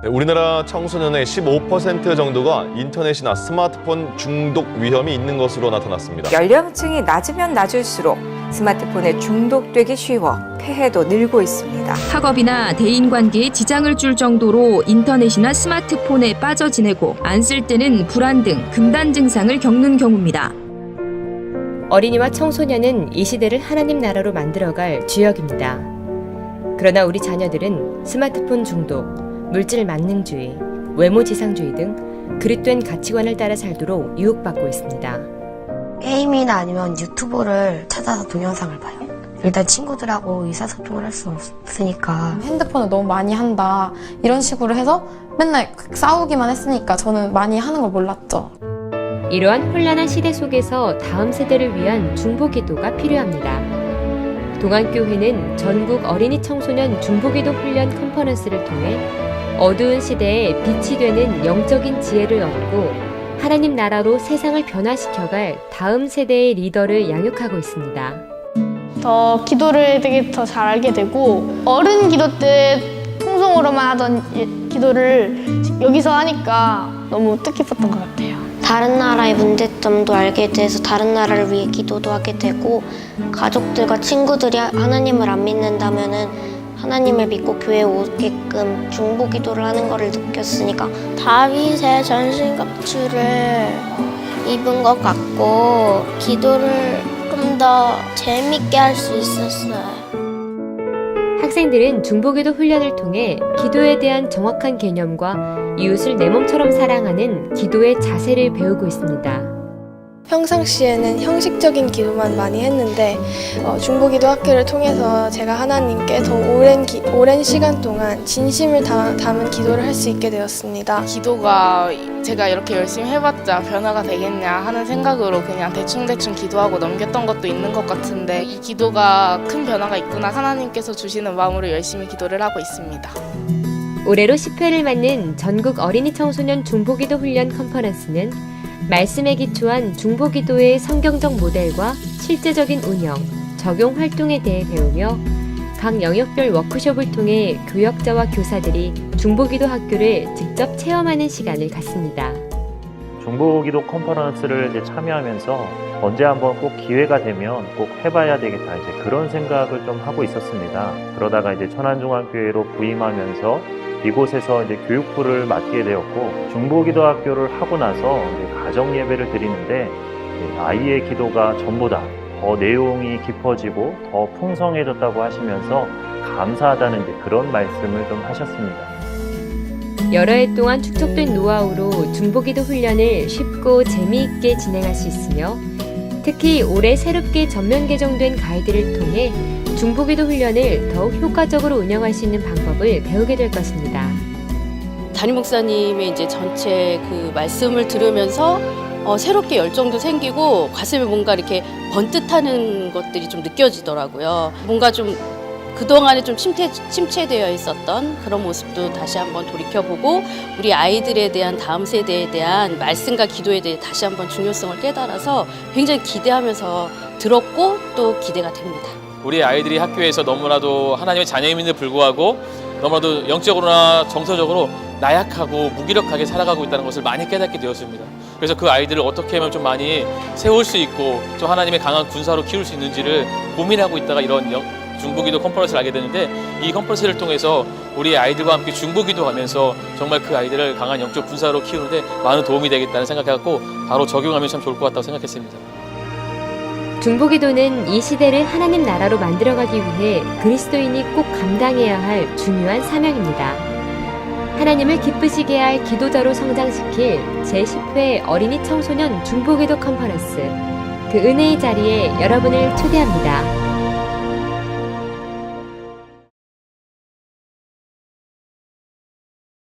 네, 우리나라 청소년의 15% 정도가 인터넷이나 스마트폰 중독 위험이 있는 것으로 나타났습니다. 연령층이 낮으면 낮을수록 스마트폰에 중독되기 쉬워 폐해도 늘고 있습니다. 학업이나 대인 관계에 지장을 줄 정도로 인터넷이나 스마트폰에 빠져 지내고 안 쓸 때는 불안 등 금단 증상을 겪는 경우입니다. 어린이와 청소년은 이 시대를 하나님 나라로 만들어갈 주역입니다. 그러나 우리 자녀들은 스마트폰 중독, 물질 만능주의, 외모 지상주의 등 그릇된 가치관을 따라 살도록 유혹받고 있습니다. 게임이나 아니면 유튜브를 찾아서 동영상을 봐요. 일단 친구들하고 의사소통을 할 수 없으니까 핸드폰을 너무 많이 한다 이런 식으로 해서 맨날 싸우기만 했으니까 저는 많이 하는 걸 몰랐죠. 이러한 혼란한 시대 속에서 다음 세대를 위한 중보 기도가 필요합니다. 동안교회는 전국 어린이 청소년 중보기도 훈련 컨퍼런스를 통해 어두운 시대에 빛이 되는 영적인 지혜를 얻고 하나님 나라로 세상을 변화시켜갈 다음 세대의 리더를 양육하고 있습니다. 더 기도를 되게 더 잘 알게 되고 어른 기도 때 통성으로만 하던 예- 기도를 여기서 하니까 너무 뜻깊었던 것 같아요. 다른 나라의 문제점도 알게 돼서 다른 나라를 위해 기도도 하게 되고 가족들과 친구들이 하나님을 안 믿는다면은 하나님을 믿고 교회에 오게끔 중보 기도를 하는 것을 느꼈으니까 다윗의 전신갑주를 입은 것 같고 기도를 좀 더 재밌게 할 수 있었어요. 학생들은 중보기도 훈련을 통해 기도에 대한 정확한 개념과 이웃을 내 몸처럼 사랑하는 기도의 자세를 배우고 있습니다. 평상시에는 형식적인 기도만 많이 했는데 어, 중보기도 학교를 통해서 제가 하나님께 더 오랜, 기- 오랜 시간 동안 진심을 다- 담은 기도를 할 수 있게 되었습니다. 기도가 제가 이렇게 열심히 해봤자 변화가 되겠냐 하는 생각으로 그냥 대충대충 기도하고 넘겼던 것도 있는 것 같은데 이 기도가 큰 변화가 있구나 하나님께서 주시는 마음으로 열심히 기도를 하고 있습니다. 올해로 10회를 맞는 전국 어린이 청소년 중보기도 훈련 컨퍼런스는 말씀에 기초한 중보기도의 성경적 모델과 실제적인 운영, 적용 활동에 대해 배우며 각 영역별 워크숍을 통해 교역자와 교사들이 중보기도 학교를 직접 체험하는 시간을 갖습니다. 중보기도 컨퍼런스를 이제 참여하면서 언제 한번 꼭 기회가 되면 꼭 해봐야 되겠다 이제 그런 생각을 좀 하고 있었습니다. 그러다가 이제 천안중앙교회로 부임하면서 이곳에서 이제 교육부를 맡게 되었고 중보기도 학교를 하고 나서 가정 예배를 드리는데 아이의 기도가 전보다 더 내용이 깊어지고 더 풍성해졌다고 하시면서 감사하다는 그런 말씀을 좀 하셨습니다. 여러 해 동안 축적된 노하우로 중보기도 훈련을 쉽고 재미있게 진행할 수 있으며 특히 올해 새롭게 전면 개정된 가이드를 통해 중보기도 훈련을 더욱 효과적으로 운영할 수 있는 방법을 배우게 될 것입니다. 담임 목사님의 이제 전체 그 말씀을 들으면서 어, 새롭게 열정도 생기고 가슴에 뭔가 이렇게 번듯하는 것들이 좀 느껴지더라고요. 뭔가 좀 그동안에 좀 침체, 침체되어 있었던 그런 모습도 다시 한번 돌이켜보고 우리 아이들에 대한 다음 세대에 대한 말씀과 기도에 대해 다시 한번 중요성을 깨달아서 굉장히 기대하면서 들었고 또 기대가 됩니다. 우리 아이들이 학교에서 너무나도 하나님의 자녀임에도 불구하고 너무나도 영적으로나 정서적으로 나약하고 무기력하게 살아가고 있다는 것을 많이 깨닫게 되었습니다. 그래서 그 아이들을 어떻게 하면 좀 많이 세울 수 있고 좀 하나님의 강한 군사로 키울 수 있는지를 고민하고 있다가 이런 영- 중보기도 컨퍼런스를 하게 되는데 이 컨퍼런스를 통해서 우리 아이들과 함께 중보기도 하면서 정말 그 아이들을 강한 영적 군사로 키우는데 많은 도움이 되겠다는 생각해갖고 바로 적용하면 참 좋을 것 같다고 생각했습니다. 중보기도는 이 시대를 하나님 나라로 만들어가기 위해 그리스도인이 꼭 감당해야 할 중요한 사명입니다. 하나님을 기쁘시게 할 기도자로 성장시킬 제10회 어린이 청소년 중보기도 컨퍼런스. 그 은혜의 자리에 여러분을 초대합니다.